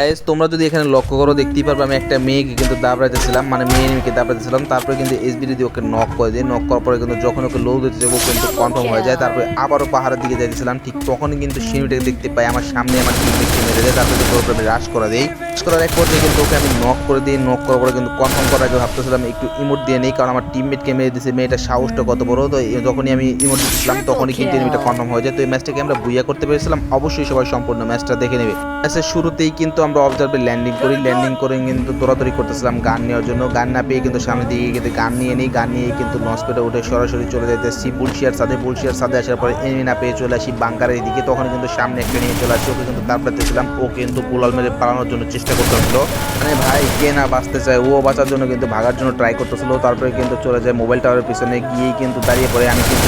Guys, তোমরা যদি এখানে লক্ষ্য করো দেখতেই পারবে আমি একটা মেয়েকে কিন্তু দাবড়াইতেছিলাম মানে মেয়ে মেয়েকে দাবড়াইতেছিলাম। তারপরে কিন্তু এসবি যদি ওকে নক করে দিই। নক করার পরে কিন্তু যখন ওকে লো দিতে যাব কিন্তু কনফার্ম হয়ে যায়। তারপরে আবারও পাহাড়ের দিকে যাইতেছিলাম। ঠিক তখনই কিন্তু সিমিটাকে দেখতে পাই। আমার সামনে আমার টিমমেটকে মেরে দেয়। তারপরে কিন্তু আমি রাশ করে রাশ করার এক পর্যায়ে কিন্তু ওকে আমি নক করে দিই নক করার পরে কিন্তু কনফার্ম করার আগে ভাবতেছিলাম একটু ইমোট দিয়ে নেই কারণ আমার টিমমেটকে মেরে দিয়েছে মেয়েটার সাহসটা কত বড় তো যখনই আমি ইমোট দিচ্ছিলাম তখনই কিন্তু এনিমিটা কনফার্ম হয়ে যায়। তো এই ম্যাচটাকে আমরা বুইয়া করতে পেরেছিলাম অবশ্যই সবাই সম্পূর্ণ ম্যাচটা দেখে নেবে। ম্যাচের শুরুতেই কিন্তু আমরা অবজার্ভে ল্যান্ডিং করি ল্যান্ডিং করে কিন্তু দৌড়াদৌড়ি করতেছিলাম গান নেওয়ার জন্য। গান না পেয়ে কিন্তু সামনে দিকে কিন্তু গান নিয়ে নিই গান নিয়ে কিন্তু লঞ্চ পেটে উঠে সরাসরি চলে যাইতেছি। বুলশিয়ার সাথে বুলশিয়ার সাথে আসার পরে এনিমি না পেয়ে চলে আসি বাংকারের দিকে। তখন কিন্তু সামনে একটা নিয়ে চলে আসি ওকে কিন্তু দাঁড়াতেছিলাম ও কিন্তু গোলাল মেরে পালানোর জন্য চেষ্টা করতেছিল। মানে ভাই, কে না বাঁচতে চায়? ও বাঁচার জন্য কিন্তু ভাগার জন্য ট্রাই করতেছিল। তারপরে কিন্তু চলে যায় মোবাইল টাওয়ারের পিছনে গিয়েই কিন্তু দাঁড়িয়ে পড়ে। আমি কিন্তু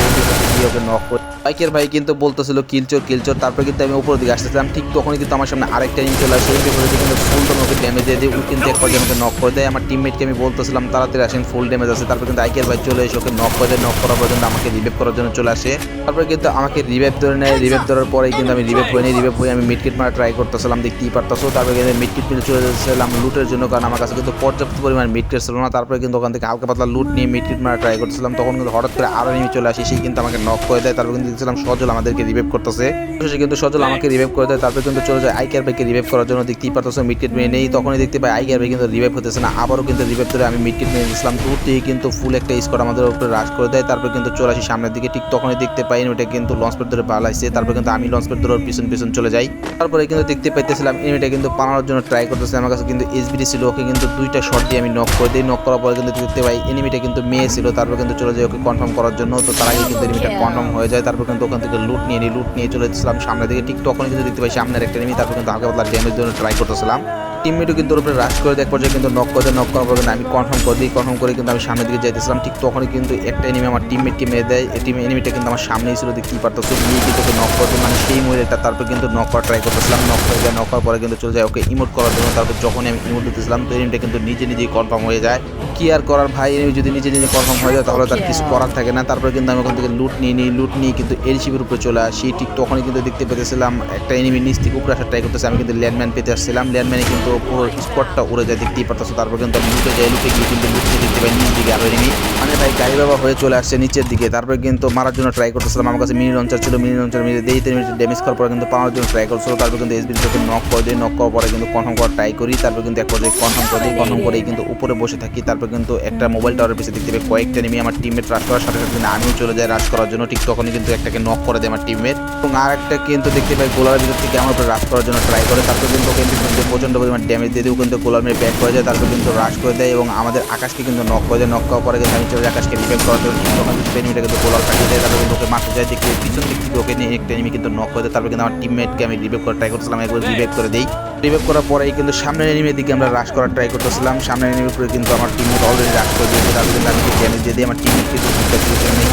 গিয়ে ওকে নক করি। বাইকের ভাই কিন্তু বলতেছিল কিলচোর কিলচোর তারপরে কিন্তু আমি উপর দিকে আসতেছিলাম। ঠিক তখনই কিন্তু আমার সামনে আরেকটা ইঞ্চ চলে আসে। কিন্তু ফুল তো ওকে ড্যামেজ দিয়ে দিয়ে। কিন্তু এক আমাকে নক করে দেয়। আমার টিমমেটকে আমি বলতেছিলাম, তাড়াতাড়ি আসেন ফুল ড্যামেজ আছে। তারপর কিন্তু আইকের ভাই চলে এসে ওকে নক করে নক করার পর কিন্তু আমাকে রিভাইভ করার জন্য চলে আসে। তারপরে কিন্তু আমাকে রিভাইভ ধরে নেয়। রিভাইভ ধরার পরে কিন্তু আমি রিভাইভ হয়ে নিই। রিভাইভ হয়ে আমি মিডকিট মারা ট্রাই করতেছিলাম, দেখতেই পারতেছো। তারপরে কিন্তু মিডকিট মিলে চলে যাচ্ছিলাম লুটের জন্য, কারণ আমার কাছে কিন্তু পর্যাপ্ত পরিমাণ মিডকিট ছিল না। তারপরে কিন্তু ওখান থেকে হালকা পাতলা লুট নিয়ে মিডকিট মারা ট্রাই করতেছিলাম। তখন কিন্তু হঠাৎ করে আরও নেমে চলে আসি। সেই কিন্তু আমাকে নক করে দেয়। তারপর কিন্তু দেখছিলাম সজল আমাদেরকে রিভাইভ করতেছে। শেষে কিন্তু সজল আমাকে রিভাইভ করে দেয়, তারপর কিন্তু চলে যায় আইকার ভাইকে রিভাইভ করার জন্য। দেখতেই পারতেছো মিডকিট মেয়ে নেই। তখনই দেখতে পাই আইকার ভাই কিন্তু রিভাইভ হতেছে না। আবারও কিন্তু রিভাইভ ধরে আমি মিডকিট মেয়ে দিয়েছিলাম থেকে কিন্তু ফুল একটা স্কোর আমাদের উপরে রাশ করে দেয়। তারপর কিন্তু চলে আসি সামনের দিকে। ঠিক তখনই দেখতে পাই ওটা কিন্তু লঞ্চ পেট ধরে পালাইছে। তারপর কিন্তু আমি লঞ্চ পেট ধরে পিছন পিছন চলে যাই। তারপরে কিন্তু দেখতে পাইতেছিলাম এনিমিটা কিন্তু পালানোর জন্য ট্রাই করতেছে। আমার কাছে কিন্তু এসবিডি ছিল, ওকে কিন্তু দুইটা শট দিয়ে আমি নক করে দিই। নক করার পরে কিন্তু দেখতে পাই এনিমিটা কিন্তু মেয়ে ছিল। তারপর কিন্তু চলে যায় ওকে কনফার্ম করার জন্য। তো তার আগে কিন্তু এনিমিটা কনফার্ম হয়ে যায়। তারপর কিন্তু ওখান থেকে লুট নিয়ে নিই লুট নিয়ে চলে যাচ্ছিলাম সামনে দিকে ঠিক তখনই কিন্তু দেখতে পাই সামনের একটা এনিমি তারপর কিন্তু হালকা পাতলা ড্যামেজ জন্য ট্রাই করতেছিলাম। টিমমেটও কিন্তু ওর উপরে রাশ করে এক পর্যায়ে কিন্তু নক করে নক করার পর কিন্তু আমি কনফার্ম করে দিই কনফার্ম করে কিন্তু আমি সামনের দিকে যাইতেছিলাম। ঠিক তখনই কিন্তু একটা এনিমি আমার টিমমেটকে মেরে দেয়। এই টিম এনিমিটা কিন্তু আমার সামনেই ছিল, দেখতেই পারতেছো গিয়ে কিন্তু নক করতে মানে সেই মহিলাটা তারপর কিন্তু নক করা ট্রাই করতেছিলাম। নক করে যায় নক করার পরে কিন্তু চলে যায়, ওকে ইমোট করার জন্য। তারপর যখনই আমি ইমোট দিতেছিলাম, তো এনিমিটা কিন্তু নিজে নিজেই কনফার্ম হয়ে যায়। কি আর করার ভাই? এনিমি যদি নিজে নিজে কনফার্ম হয়ে যায়, তাহলে তার কিছু করার থাকে না। তারপরে কিন্তু আমি ওখান থেকে লুট নিয়ে নিই লুট নিয়ে কিন্তু এলসিবির উপরে চলে আসি। ঠিক তখনই কিন্তু দেখতে পেতেছিলাম একটা এনিমি নিচ থেকে উপরে আসার ট্রাই করতেছে। আমি কিন্তু ল্যান্ডম্যান পেতে আসছিলাম। ল্যান্ডম্যানে কিন্তু পুরো স্পটটা উড়ে যায়, দেখতেই পারতেছে। তারপর কিন্তু আমি লুটে যাই লুটে গিয়ে কিন্তু লুটে দেখতে পাই, নিচ দিকে আরও এনিমি মানে ভাই গাড়ি বাবা হয়ে চলে আসছে নিচের দিকে। তারপরে কিন্তু মারার জন্য ট্রাই করতেছিলাম। আমার কাছে মিনি লঞ্চার ছিল মিনি লঞ্চার তিন মিনিট ড্যামেজ করার পরে কিন্তু পাওয়ার জন্য ট্রাই করছিল। তারপর কিন্তু এসবি নক করে দিই নক করার পরে কিন্তু কনফার্ম করার ট্রাই করি। তারপর কিন্তু এক পর্যায়ে কনফার্ম করে দিই কনফার্ম করেই কিন্তু উপরে বসে থাকি। তারপর কিন্তু একটা মোবাইল টাওয়ারের পিছিয়ে দেখতে পাই, কয়েকটা নেমে আমার টিমমেট রাশ করার সাথে সাথে আমিও চলে যাই রাশ করার জন্য। ঠিক তখনই কিন্তু একটাকে নক করে দেয় আমার টিমমেট এবং আর একটা কিন্তু দেখতে পাই, গোলার ভিতর থেকে আমার উপরে রাশ করার জন্য ট্রাই করে। তারপর কিন্তু ওকে কিন্তু প্রচণ্ড পরিমাণ ড্যামেজ দিয়ে দিয়ে ও কিন্তু গোলার মেরে ব্যাক করে যায় তারপর কিন্তু রাশ করে দেয় এবং আমাদের আকাশকে কিন্তু নক করে দেয় নক করার পরে কিন্তু আমি চলে যাই আকাশকে রিপেয়ার করার জন্য কিন্তু এনিমিটা কিন্তু গোলার কাটিয়ে দেয়, তারপর কিন্তু ওকে মারতে যায় দেখি পিছন দিক থেকে ওকে নিয়ে একটা এনিমি কিন্তু নক করে দেয়। তারপর কিন্তু আমার টিমমেটকে আমি রিপেয়ার করার ট্রাই করছিলাম একবার রিপেয়ার করে দিই। রিপেয়ার করার পরেই কিন্তু সামনের এনিমির দিকে আমরা রাশ করার ট্রাই করতেছিলাম। সামনের এনিমির উপরে কিন্তু আমার টিমমেট অলরেডি রাশ করে দিয়েছে, তারপর কিন্তু আমি ড্যামেজ দিয়ে দিই, আমার টিমমেট কিন্তু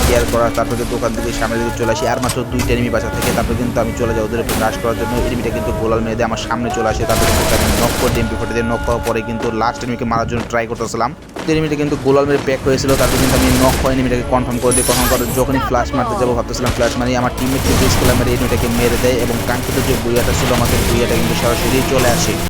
কেয়ার করা, তারপর কিন্তু ওখান থেকে সামনের দিকে চলে আসি। আর মাত্র দুইটা এনিমি বাঁচা থেকে, তারপর কিন্তু আমি চলে যাই ওদের উপরে রাশ করার জন্য। এনিমিটা কিন্তু গোলাল মেরে দিয়ে, আমার সামনে চলে আসে, তারপর কিন্তু আমি নক করে দিই এমপি ফোর্টি দিয়ে। নক করার পরে কিন্তু লাস্ট এনিমিকে মারার জন্য ট্রাই করতেছিলাম। এনিমিটা কিন্তু গোলাল মেরে প্যাক হয়েছিল, তারপর কিন্তু আমি নক হয় এনিমিটাকে কনফার্ম করে দিই। কনফার্ম করে যখনই ফ্লাশ মারতে যাব, ভাবতেছিলাম ফ্লাশ মারি। আমার টিমমেট থেকে স্কুলে মেরে এনিমিটাকে মেরে দেয় এবং কাঙ্ক্ষিত যে বুইয়াটা ছিল আমাদের বুইয়াটা কিন্তু সরাসরি চলে আসে।